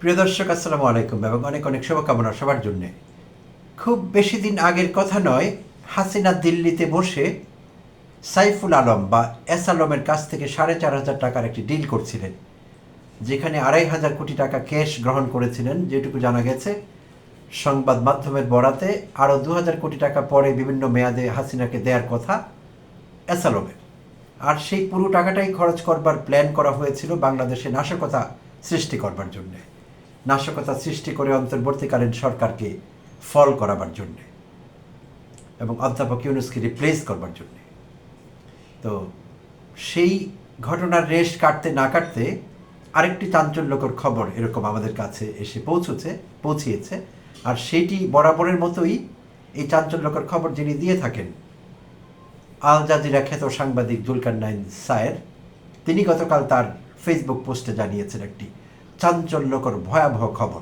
প্রিয় দর্শক, আসসালামু আলাইকুম। এবং অনেক অনেক শুভকামনা সবার জন্য। খুব বেশি দিন আগের কথা নয়, হাসিনা দিল্লিতে বসে সাইফুল আলম বা এস আলমের কাছ থেকে সাড়ে চার হাজার টাকার একটি ডিল করছিলেন, যেখানে আড়াই হাজার কোটি টাকা ক্যাশ গ্রহণ করেছিলেন, যেটুকু জানা গেছে। সংবাদ মাধ্যমের বরাতে আরও দু হাজার কোটি টাকা পরে বিভিন্ন মেয়াদে হাসিনাকে দেওয়ার কথা এস আলমের। আর সেই পুরো টাকাটাই খরচ করবার প্ল্যান করা হয়েছিল বাংলাদেশে নাশকতা সৃষ্টি করবার জন্যে। নাশকতা সৃষ্টি করে অন্তর্বর্তীকালীন সরকারকে ফল করাবার জন্যে এবং অধ্যাপক ইউনুসকে রিপ্লেস করবার জন্যে। তো সেই ঘটনার রেশ কাটতে না কাটতে আরেকটি চাঞ্চল্যকর খবর এরকম আমাদের কাছে এসে পৌঁছেছে, পৌঁছিয়েছে। আর সেটি বরাবরের মতোই এই চাঞ্চল্যকর খবর যিনি দিয়ে থাকেন, আল জাজিরা খ্যাত সাংবাদিক জুলকার নাইন সায়ের, তিনি গতকাল তার ফেসবুক পোস্টে জানিয়েছেন একটি চাঞ্চল্যকর ভয়াবহ খবর।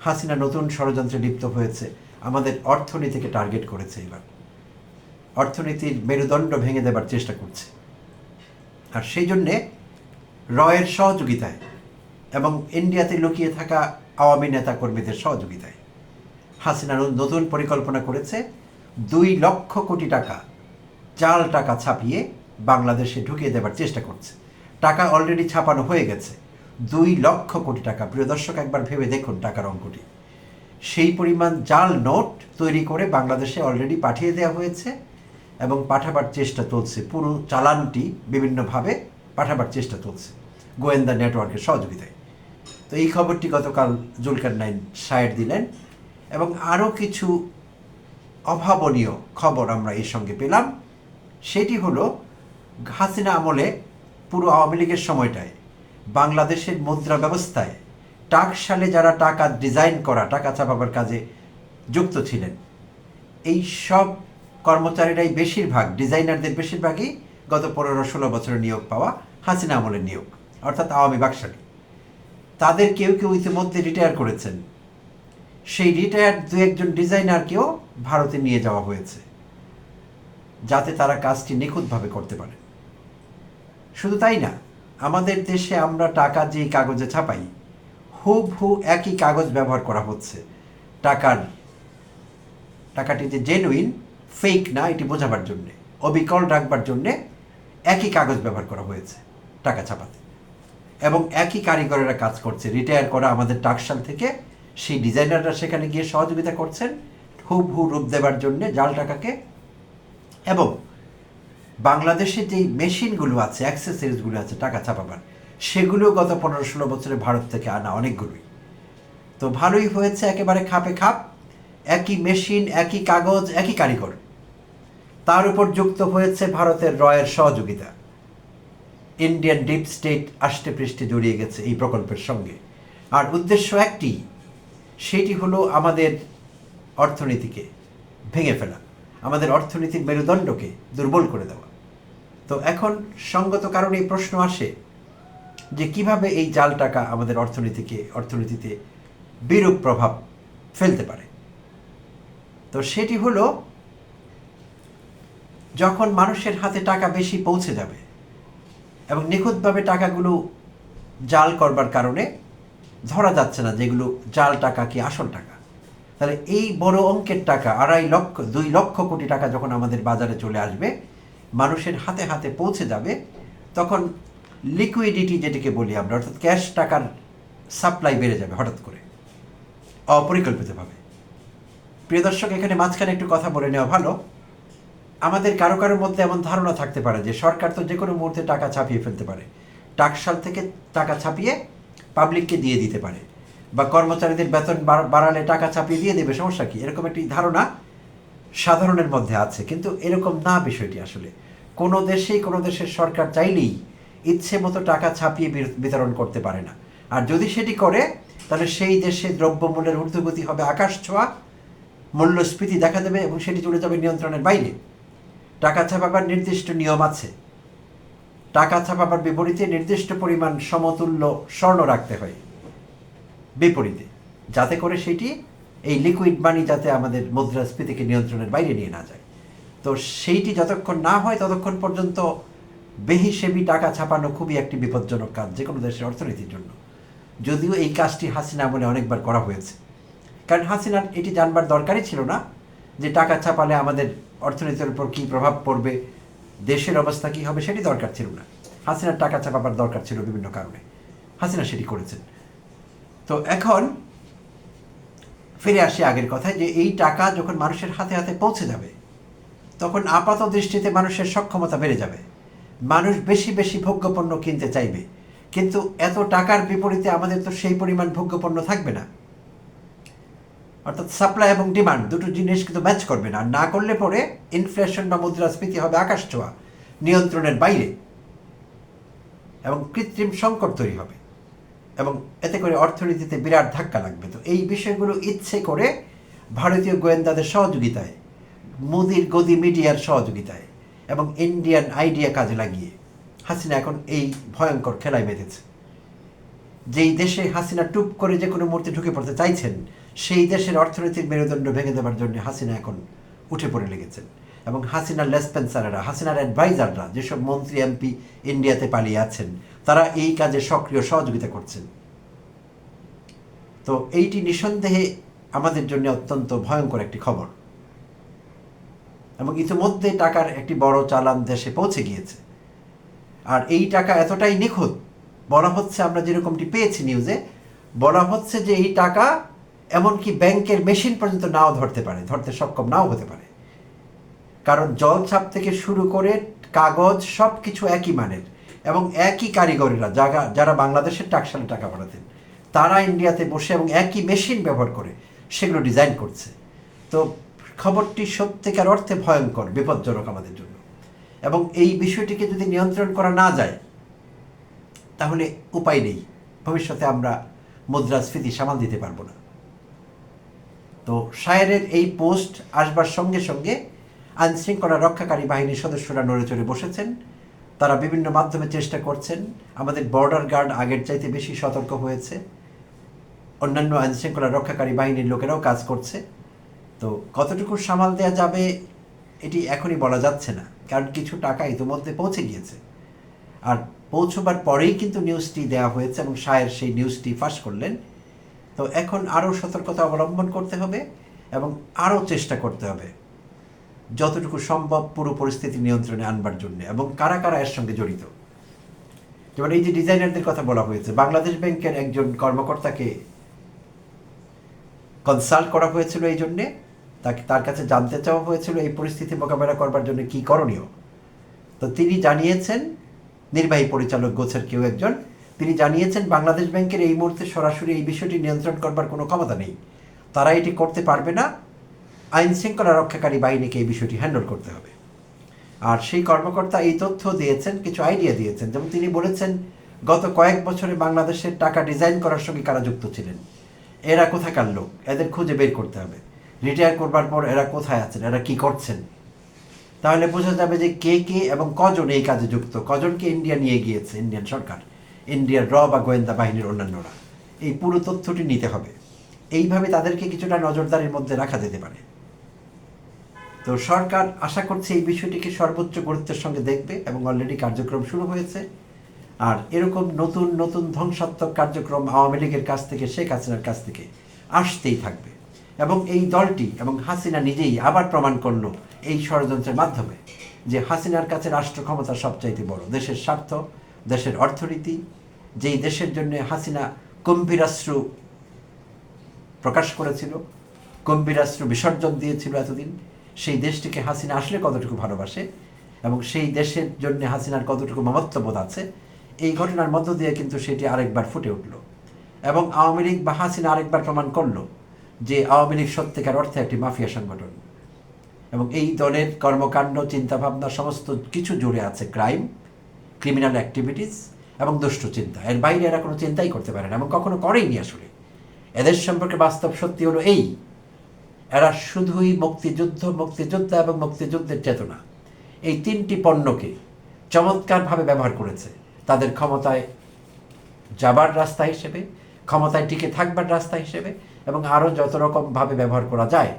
হাসিনা নতুন ষড়যন্ত্রে লিপ্ত হয়েছে। আমাদের অর্থনীতিকে টার্গেট করেছে এবার। অর্থনীতির মেরুদণ্ড ভেঙে দেবার চেষ্টা করছে। আর সেই জন্যে রয়ের সহযোগিতায় এবং ইন্ডিয়াতে লুকিয়ে থাকা আওয়ামী নেতা কর্মীদের সহযোগিতায় হাসিনা নতুন পরিকল্পনা করেছে দুই লক্ষ কোটি টাকা জাল টাকা ছাপিয়ে বাংলাদেশে ঢুকিয়ে দেবার চেষ্টা করছে। টাকা অলরেডি ছাপানো হয়ে গেছে। দুই লক্ষ কোটি টাকা। প্রিয় দর্শক, একবার ভেবে দেখুন টাকার অঙ্কটি। সেই পরিমাণ জাল নোট তৈরি করে বাংলাদেশে অলরেডি পাঠিয়ে দেওয়া হয়েছে এবং পাঠাবার চেষ্টা চলছে। পুরো চালানটি বিভিন্নভাবে পাঠাবার চেষ্টা চলছে গোয়েন্দা নেটওয়ার্কের সহযোগিতায়। তো এই খবরটি গতকাল জুলকার নাইন শায়ের দিলেন এবং আরও কিছু অভাবনীয় খবর আমরা এর সঙ্গে পেলাম। সেটি হলো, হাসিনা আমলে পুরো আওয়ামী লীগের সময়টায় বাংলাদেশের মুদ্রা ব্যবস্থায় টাকশালে যারা টাকা ডিজাইন করা, টাকা ছাপাবার কাজে যুক্ত ছিলেন, এই সব কর্মচারীরাই বেশিরভাগ, ডিজাইনারদের বেশিরভাগই গত পনেরো ষোলো বছরের নিয়োগ পাওয়া হাসিনা আমলের নিয়োগ, অর্থাৎ আওয়ামী বাকশালী। তাদের কেউ কেউ ইতিমধ্যে রিটায়ার করেছেন। সেই রিটায়ার্ড দু একজন ডিজাইনারকেও ভারতে নিয়ে যাওয়া হয়েছে, যাতে তারা কাজটি নিখুঁতভাবে করতে পারে। শুধু তাই না আমাদের দেশে আমরা টাকা যে কাগজে ছাপাই, হুবহু একই কাগজ ব্যবহার করা হচ্ছে। টাকার, টাকাটি যে জেনুইন ফেক না, এটি বোঝাবার জন্যে। অবিকল রাখবার জন্যে একই কাগজ ব্যবহার করা হয়েছে টাকা ছাপাতে। এবং একই কারিগরেরা কাজ করছে। রিটায়ার করা আমাদের টাকশাল থেকে, সেই ডিজাইনাররা সেখানে গিয়ে সহযোগিতা করছেন, হুবহু রূপ দেবার জন্যে জাল টাকাকে। এবং বাংলাদেশে যেই মেশিনগুলো আছে অ্যাক্সেসরিজগুলো আছে, টাকা ছাপাবার সেগুলো গত পনেরো ষোলো বছরে ভারত থেকে আনা অনেকগুলোই। তো ভালোই হয়েছে, একেবারে খাপে খাপ, একই মেশিন, একই কাগজ, একই কারিগর। তার উপর যুক্ত হয়েছে ভারতের রয়ের সহযোগিতা। ইন্ডিয়ান ডিপ স্টেট আষ্টে পৃষ্ঠে জড়িয়ে গেছে এই প্রকল্পের সঙ্গে। আর উদ্দেশ্য একটি, সেটি হলো আমাদের অর্থনীতিকে ভেঙে ফেলা, আমাদের অর্থনীতির মেরুদণ্ডকে দুর্বল করে দেওয়া। তো এখন সঙ্গত কারণে এই প্রশ্ন আসে যে কীভাবে এই জাল টাকা আমাদের অর্থনীতিকে, অর্থনীতিতে বিরূপ প্রভাব ফেলতে পারে। তো সেটি হলো, যখন মানুষের হাতে টাকা বেশি পৌঁছে যাবে এবং নিখুঁতভাবে টাকাগুলো জাল করবার কারণে ধরা যাচ্ছে না যেগুলো জাল টাকা কি আসল টাকা। তাহলে এই বড় অঙ্কের টাকা, আড়াই লক্ষ, দুই লক্ষ কোটি টাকা যখন আমাদের বাজারে চলে আসবে মানুষের হাতে হাতে পৌঁছে যাবে, তখন লিকুইডিটি যেটিকে বলি আমরা, অর্থাৎ ক্যাশ টাকার সাপ্লাই বেড়ে যাবে হঠাৎ করে, অপরিকল্পিতভাবে। প্রিয় দর্শক, এখানে মাঝখানে একটু কথা বলে নেওয়া ভালো। আমাদের কারও কারোর মধ্যে এমন ধারণা থাকতে পারে যে সরকার তো যে কোনো মুহূর্তে টাকা ছাপিয়ে ফেলতে পারে। টাকশাল থেকে টাকা ছাপিয়ে পাবলিককে দিয়ে দিতে পারে। বা কর্মচারীদের বেতন বাড়ালে টাকা ছাপিয়ে দিয়ে দেবে, সমস্যা কি? এরকম একটি ধারণা সাধারণের মধ্যে আছে। কিন্তু এরকম না বিষয়টি আসলে। কোনো দেশেই কোনো দেশের সরকার চাইলেই ইচ্ছে মতো টাকা ছাপিয়ে বিতরণ করতে পারে না। আর যদি সেটি করে, তাহলে সেই দেশে দ্রব্যমূল্যের ঊর্ধ্বগতি হবে আকাশ ছোঁয়া, মূল্যস্ফীতি দেখা দেবে এবং সেটি চলে যাবে নিয়ন্ত্রণের বাইরে। টাকা ছাপাবার নির্দিষ্ট নিয়ম আছে। টাকা ছাপাবার বিপরীতে নির্দিষ্ট পরিমাণ সমতুল্য স্বর্ণ রাখতে হয়। বিপরীতে। যাতে করে সেটি এই লিকুইড মানি যাতে আমাদের মুদ্রাস্ফীতিকে নিয়ন্ত্রণের বাইরে নিয়ে না যায়। তো সেইটি যতক্ষণ না হয়, ততক্ষণ পর্যন্ত বেহিসেবি টাকা ছাপানো খুবই একটি বিপজ্জনক কাজ যে কোনো দেশের অর্থনীতির জন্য। যদিও এই কাজটি হাসিনা আমলে অনেকবার করা হয়েছে। কারণ হাসিনার এটি জানবার দরকারই ছিল না যে টাকা ছাপালে আমাদের অর্থনীতির উপর কী প্রভাব পড়বে, দেশের অবস্থা কী হবে সেটি দরকার ছিল না। হাসিনার টাকা ছাপাবার দরকার ছিল বিভিন্ন কারণে। হাসিনা সেটি করেছেন। তো এখন ফিরে আসি আগের কথায় যে এই টাকা যখন মানুষের হাতে হাতে পৌঁছে যাবে, তখন আপাত দৃষ্টিতে মানুষের সক্ষমতা বেড়ে যাবে। মানুষ বেশি বেশি ভোগ্যপণ্য কিনতে চাইবে। কিন্তু এত টাকার বিপরীতে আমাদের তো সেই পরিমাণ ভোগ্যপণ্য থাকবে না। অর্থাৎ সাপ্লাই এবং ডিমান্ড দুটো জিনিস কিন্তু ম্যাচ করবে না। না করলে পরে ইনফ্লেশন বা মুদ্রাস্ফীতি হবে আকাশ ছোঁয়া, নিয়ন্ত্রণের বাইরে এবং কৃত্রিম সংকট তৈরি হবে। এবং এতে করে অর্থনীতিতে বিরাট ধাক্কা লাগবে। তো এই বিষয়গুলো ইচ্ছে করে ভারতীয় গোয়েন্দাদের সহযোগিতায়, মোদির গদি মিডিয়ার সহযোগিতায় এবং ইন্ডিয়ান আইডিয়া কাজে লাগিয়ে হাসিনা এখন এই ভয়ঙ্কর খেলায় মেতেছে যেই দেশে হাসিনা টুপ করে যে কোনো মূর্তি ঢুকে পড়তে চাইছেন, সেই দেশের অর্থনীতির মেরুদণ্ড ভেঙে দেওয়ার জন্য হাসিনা এখন উঠে পড়ে লেগেছেন। এবং হাসিনার লেসপেন্সারেরা হাসিনার অ্যাডভাইজাররা যেসব মন্ত্রী, এমপি ইন্ডিয়াতে পালিয়ে আছেন, তারা এই কাজে সক্রিয় সহযোগিতা করছেন। তো এইটি নিঃসন্দেহে আমাদের জন্য অত্যন্ত ভয়ঙ্কর একটি খবর। এবং ইতিমধ্যে টাকার একটি বড় চালান দেশে পৌঁছে গিয়েছে। আর এই টাকা এতটাই নিখুঁত, বলা হচ্ছে আমরা যেরকমটি পেয়েছি নিউজে, বলা হচ্ছে যে এই টাকা এমনকি ব্যাংকের মেশিন পর্যন্ত নাও ধরতে পারে, ধরতে সক্ষম নাও হতে পারে। কারণ জলছাপ থেকে শুরু করে কাগজ সব কিছু একই মানের এবং একই কারিগরেরা যারা যারা বাংলাদেশের টাকশালে টাকা পাঠাতেন, তারা ইন্ডিয়াতে বসে এবং একই মেশিন ব্যবহার করে সেগুলো ডিজাইন করছে। তো খবরটি সত্যিকার অর্থে ভয়ঙ্কর, বিপজ্জনক আমাদের জন্য। এবং এই বিষয়টিকে যদি নিয়ন্ত্রণ করা না যায়, তাহলে উপায় নেই। ভবিষ্যতে আমরা মুদ্রাস্ফীতি সামাল দিতে পারব না। তো শায়েরের এই পোস্ট আসবার সঙ্গে সঙ্গে আইনশৃঙ্খলা রক্ষাকারী বাহিনীর সদস্যরা নড়ে চড়ে বসেছেন। তারা বিভিন্ন মাধ্যমে চেষ্টা করছেন। আমাদের বর্ডার গার্ড আগের চাইতে বেশি সতর্ক হয়েছে। অন্যান্য আইনশৃঙ্খলা রক্ষাকারী বাহিনীর লোকেরাও কাজ করছে। তো কতটুকু সামাল দেওয়া যাবে, এটি এখনই বলা যাচ্ছে না। কারণ কিছু টাকা ইতিমধ্যে পৌঁছে গিয়েছে। আর পৌঁছবার পরেই কিন্তু নিউজটি দেওয়া হয়েছে এবং শায়ের সেই নিউজটি ফাঁস করলেন। তো এখন আরও সতর্কতা অবলম্বন করতে হবে এবং আরও চেষ্টা করতে হবে। যতটুকু সম্ভব পুরো পরিস্থিতি নিয়ন্ত্রণে আনবার জন্য এবং কারা কারা এর সঙ্গে জড়িত? যেমন এই যে ডিজাইনারদের কথা বলা হয়েছে, বাংলাদেশ ব্যাংকের একজন কর্মকর্তাকে কনসাল্ট করা হয়েছিল এই জন্যে, তাকে তার কাছে জানতে চাওয়া হয়েছিল এই পরিস্থিতি মোকাবেলা করবার জন্য কি করণীয়। তো তিনি জানিয়েছেন, নির্বাহী পরিচালক গোছের কেউ একজন, তিনি জানিয়েছেন, বাংলাদেশ ব্যাংকের এই মুহূর্তে সরাসরি এই বিষয়টি নিয়ন্ত্রণ করবার কোনো ক্ষমতা নেই। তারা এটি করতে পারবে না আইন শৃঙ্খলা রক্ষাকারী বাহিনীকে এই বিষয়টি হ্যান্ডেল করতে হবে। আর সেই কর্মকর্তা এই তথ্য দিয়েছেন, কিছু আইডিয়া দিয়েছেন। যেমন তিনি বলেছেন, গত কয়েক বছরে বাংলাদেশের টাকা ডিজাইন করার সঙ্গে কারা যুক্ত ছিলেন? এরা কোথাকার লোক? এদের খুঁজে বের করতে হবে। রিটায়ার করবার পর এরা কোথায় আছেন? এরা কি করছেন? তাহলে বোঝা যাবে যে কে কে এবং কজন এই কাজে যুক্ত? কজনকে ইন্ডিয়া নিয়ে গিয়েছে ইন্ডিয়ান সরকার? ইন্ডিয়ার র বা গোয়েন্দা বাহিনীর অন্যান্যরা? এই পুরো তথ্যটি নিতে হবে। এইভাবে তাদেরকে কিছুটা নজরদারির মধ্যে রাখা যেতে পারে। তো সরকার আশা করছে এই বিষয়টিকে সর্বোচ্চ গুরুত্বের সঙ্গে দেখবে এবং অলরেডি কার্যক্রম শুরু হয়েছে। আর এরকম নতুন নতুন ধ্বংসাত্মক কার্যক্রম আওয়ামী লীগের কাছ থেকে, শেখ হাসিনার কাছ থেকে আসতেই থাকবে। এবং এই দলটি এবং হাসিনা নিজেই আবার প্রমাণ করল এই ষড়যন্ত্রের মাধ্যমে যে হাসিনার কাছে রাষ্ট্র ক্ষমতা সবচাইতে বড়। দেশের স্বার্থ, দেশের অর্থনীতি, যেই দেশের জন্য হাসিনা গম্ভীরাশ্রু প্রকাশ করেছিল গম্ভীরাশ্রু বিসর্জন দিয়েছিল এতদিন সেই দেশটিকে হাসিনা আসলে কতটুকু ভালোবাসে এবং সেই দেশের জন্য হাসিনার কতটুকু মমত্ববোধ আছে, এই ঘটনার মধ্য দিয়ে কিন্তু সেটি আরেকবার ফুটে উঠল এবং আওয়ামী লীগ বা হাসিনা আরেকবার প্রমাণ করল যে আওয়ামী লীগ সত্যিকার অর্থে একটি মাফিয়া সংগঠন। এবং এই দলের কর্মকাণ্ড, চিন্তাভাবনা, সমস্ত কিছু জুড়ে আছে ক্রাইম, ক্রিমিনাল অ্যাক্টিভিটিস এবং দুষ্টু চিন্তা। এর বাইরে এরা কোনো চিন্তাই করতে পারে না এবং কখনো করেইনি আসলে। এদের সম্পর্কে বাস্তব সত্যি হলো এই এরা শুধুই মুক্তিযুদ্ধ, মুক্তিযোদ্ধা এবং মুক্তিযুদ্ধের চেতনা। এই তিনটি পণ্যকে চমৎকারভাবে ব্যবহার করেছে। তাদের ক্ষমতায় যাবার রাস্তা হিসেবে, ক্ষমতায় টিকে থাকবার রাস্তা হিসেবে এবং আরও যত রকমভাবে ব্যবহার করা যায়,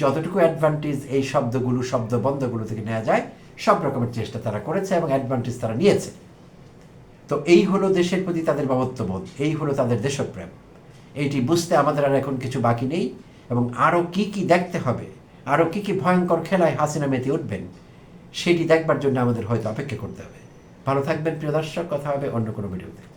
যতটুকু অ্যাডভান্টেজ এই শব্দগুলো, শব্দ বন্ধগুলো থেকে নেওয়া যায়, সব রকমের চেষ্টা তারা করেছে এবং অ্যাডভান্টেজ তারা নিয়েছে। তো এই হলো দেশের প্রতি তাদের মমত্ববোধ, এই হলো তাদের দেশপ্রেম। এইটি বুঝতে আমাদের আর এখন কিছু বাকি নেই। এবং আরও কি কি দেখতে হবে আরও কি কি ভয়ঙ্কর খেলায় হাসিনা মেতে উঠবেন, সেটি দেখবার জন্য আমাদের হয়তো অপেক্ষা করতে হবে। ভালো থাকবেন, প্রিয় দর্শক, কথা হবে অন্য কোনো ভিডিওতে।